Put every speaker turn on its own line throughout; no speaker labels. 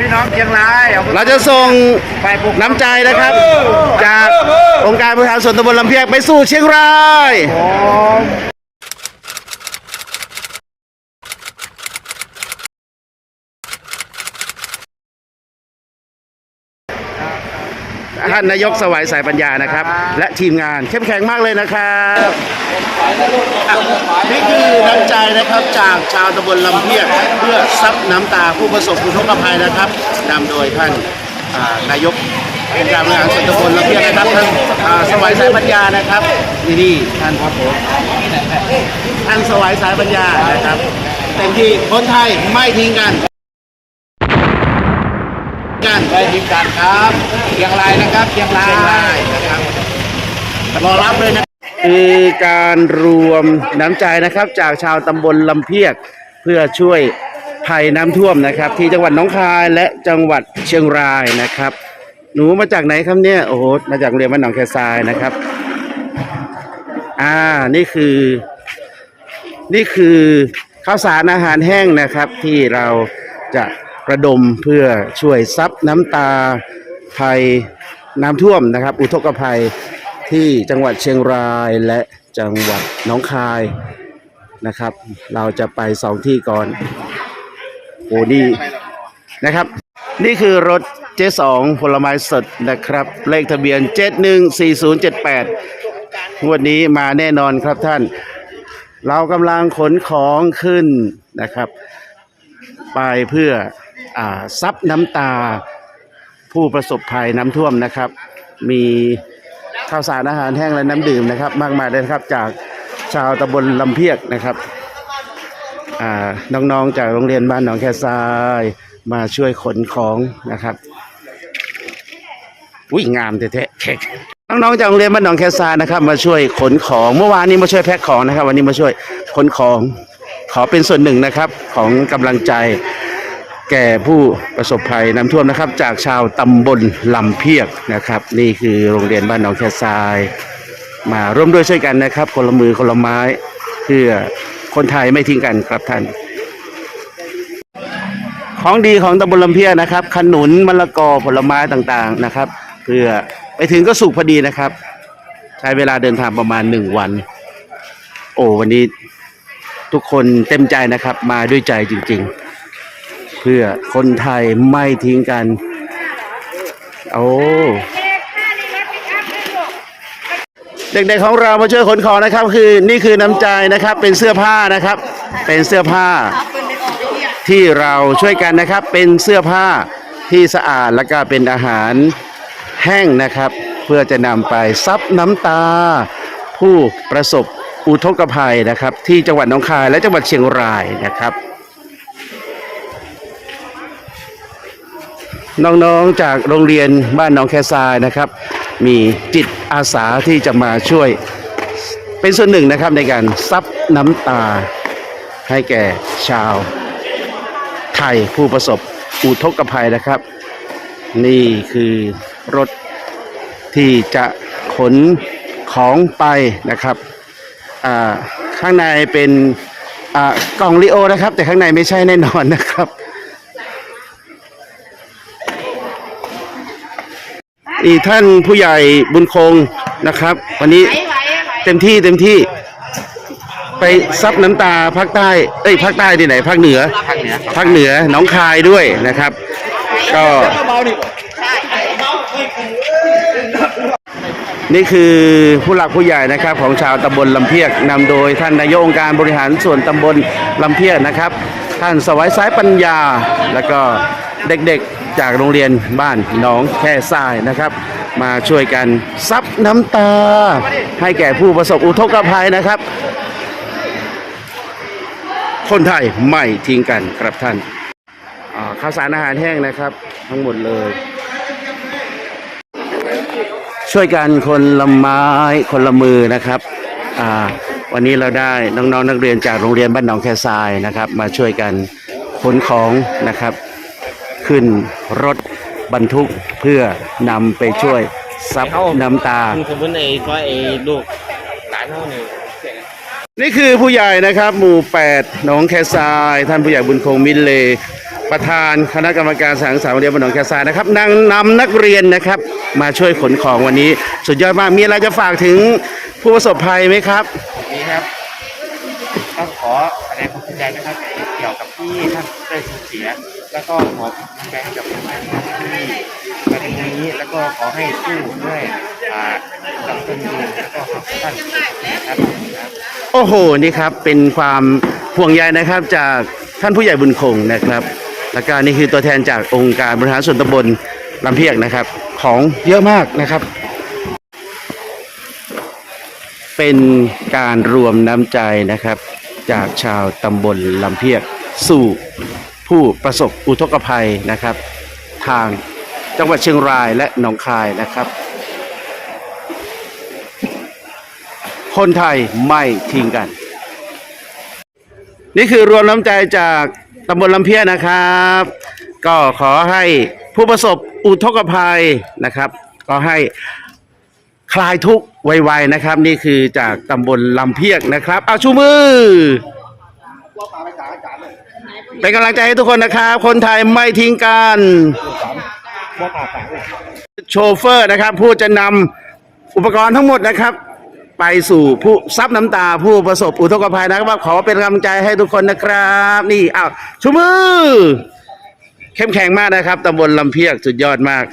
พี่น้องเชียงรายเรา
จะส่ง
ไปปลุก
น้ำใจนะครับ จากองค์การบริหารส่วนตำบลลำเพียกไปสู่เชียงรายท่านนายกสวัยสายปัญญานะครับ และทีมงานเข้มแข็งมากเลยนะครับ นี่คือน้ำใจนะครับจากชาวตำบลลำเพียกเพื่อซับน้ำตาผู้ประสบอุทกภัยนะครับนำโดยท่านอ่านายกองค์การบริหารส่วนตำบลลำเพียกนะครับท่านอ่าสวัยสายปัญญานะครับนี่นี่ท่านครับผมท่านสวัยสายปัญญานะครับเต็มที่คนไทยไม่ทิ้งกันกัน
ไปทีมกันครับเชียงรายนะครับเชียงราย
เชียงรายนะครับรอรับเลยนะ คือการรวมน้ำใจนะครับ จากชาวตำบลลำเพียกเพื่อช่วยภัยน้ำท่วมนะครับ ที่จังหวัดน้องคายและจังหวัดเชียงรายนะครับ หนูมาจากไหนครับเนี่ยโอ้โหมาจากโรงเรียนบ้านหนองแคทรายนะครับ อ่านี่คือ นี่คือข้าวสารอาหารแห้งนะครับ ที่เราจะระดมเพื่อช่วยซับน้ำตาภัยน้ำท่วมนะครับ อุทกภัย ที่จังหวัดเชียงรายและจังหวัดน้องคายนะครับ เราจะไปสองที่ก่อนโอ้นี่นะครับ นี่คือรถเจสองผลไม้สดนะครับ เลขทะเบียน 714078 งวดนี้มาแน่นอนครับท่าน เรากำลังขนของขึ้นนะครับ ไปเพื่ออซับน้ำตาผู้ประสบภัยน้ำท่วมนะครับ มี ข้าวสารอาหารแห้งและน้ำดื่มนะครับ มากมายเลยนะครับจากชาวตำบลลำเพียกนะครับอ่าน้องๆจากโรงเรียนบ้านหนองแคทรายมาช่วยขนของนะครับอุ้ยงามแท้ๆแขกน้องๆจากโรงเรียนบ้านหนองแคทรายนะครับ มาช่วยขนของเมื่อวานนี้มาช่วยแพ็คของนะครับ วันนี้มาช่วยขนของขอเป็นส่วนหนึ่งนะครับของกำลังใจ แก่ผู้ประสบภัยน้ำท่วมนะครับ จากชาวตำบลลำเพียกนะครับ นี่คือโรงเรียนบ้านหนองแคทราย มาร่วมด้วยช่วยกันนะครับ คนละมือคนละไม้เพื่อคนไทยไม่ทิ้งกันครับท่าน ของดีของตำบลลำเพียกนะครับ ขนุนมะละกอผลไม้ต่างๆนะครับ เพื่อไปถึงก็สุกพอดีนะครับ ใช้เวลาเดินทางประมาณหนึ่งวัน โอ้วันนี้ทุกคนเต็มใจนะครับ มาด้วยใจจริง ๆ พื่อคนไทยไม่ทิ้งกัน โอ้เด็กๆของเรามาช่วยขนของนะครับ คือนี่คือน้ำใจนะครับเป็นเสื้อผ้านะครับ เป็นเสื้อผ้า ที่เราช่วยกันนะครับ เป็นเสื้อผ้าที่สะอาดแล้วก็เป็นอาหารแห้งนะครับ เพื่อจะนำไปซับน้ำตา ผู้ประสบอุทกภัยนะครับ ที่จังหวัดหนองคายและจังหวัดเชียงรายนะครับ น้องๆจากโรงเรียนบ้านหนองแคซายนะครับ มีจิตอาสาที่จะมาช่วย เป็นส่วนหนึ่งนะครับในการซับน้ำตา ให้แก่ชาวไทยผู้ประสบอุทกภัยนะครับ นี่คือรถที่จะขนของไปนะครับข้างในเป็นกล่องลิโอนะครับ แต่ข้างในไม่ใช่แน่นอนนะครับ อีกท่านผู้ใหญ่บุญคงนะครับ วันนี้เต็มที่เต็มที่ ไปซับน้ำตาภาคใต้เอ้ยภาคใต้ที่ไหนภาคเหนือภาคเหนือหนองคายด้วยนะครับ ก็นี่คือผู้หลักผู้ใหญ่นะครับของชาวตำบลลำเพียกนำโดยท่านนายกองค์การบริหารส่วนตำบลลำเพียกนะครับ ท่านสวัยสายปัญญาแล้วก็เด็กๆ จากโรงเรียนบ้านหนองแค่ทรายนะครับ มาช่วยกันซับน้ำตา ให้แก่ผู้ประสบอุทกภัยนะครับ คนไทยไม่ทิ้งกันครับท่านข้าวสารอาหารแห้งนะครับ ทั้งหมดเลย ช่วยกันคนละไม้คนละมือนะครับวันนี้เราได้น้องๆนนักเรียนจากโรงเรียนบ้านหนองแคทรายนะครับ มาช่วยกันขนของนะครับ ขึ้นรถบรรทุกเพื่อนำไปช่วยซับน้ำตา
คือผมเป็นไอ้ก็ไอ้ลูกหลานเขาเนี่ย
นี่คือผู้ใหญ่นะครับ หมู่8หนองแคทราย ท่านผู้ใหญ่บุญคงมินเล ประธานคณะกรรมการสังสรรค์โรงเรียนบ้านหนองแคซายนะครับนางนำนักเรียนนะครับ มาช่วยขนของวันนี้ สุดยอดมากมีอะไรจะฝากถึงผู้ประสบภัยไหมครับ
นี่ครับต้องขอแสดงความเสียใจนะครับเกี่ยวกับที่ท่านได้สูญเสีย แล้วก็ขอกำลังกับทุกท่านที่มาในวันนี้ แล้วก็ขอให้สู้ด้วยอ่ากับตนเองแล้วก็ขอบคุณท่านนะครับ
โอ้โหนี่ครับเป็นความห่วงใยนะครับจากท่านผู้ใหญ่บุญคงนะครับ แล้วก็นี่คือตัวแทนจากองค์การบริหารส่วนตำบลลำเพียกนะครับ ของเยอะมากนะครับ เป็นการรวมน้ำใจนะครับ จากชาวตำบลลำเพียกสู่ ผู้ประสบอุทกภัยนะครับ ทางจังหวัดเชียงรายและหนองคายนะครับ คนไทยไม่ทิ้งกัน นี่คือรวมน้ำใจจากตำบลลำเพียนะครับ ก็ขอให้ผู้ประสบอุทกภัยนะครับ ก็ให้คลายทุกข์ไวๆนะครับ นี่คือจากตำบลลำเพียกนะครับ เอาชูมือ เป็นกำลังใจให้ทุกคนนะครับ คนไทยไม่ทิ้งกัน โชเฟอร์นะครับ ผู้จะนำอุปกรณ์ทั้งหมดนะครับ ไปสู่ผู้ซับน้ำตาผู้ประสบอุทกภัยนะครับ ขอเป็นกำลังใจให้ทุกคนนะครับ นี่อ้าวชูมือ เข้มแข็งมากนะครับตำบลลำเพียกสุดยอดมาก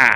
อ่า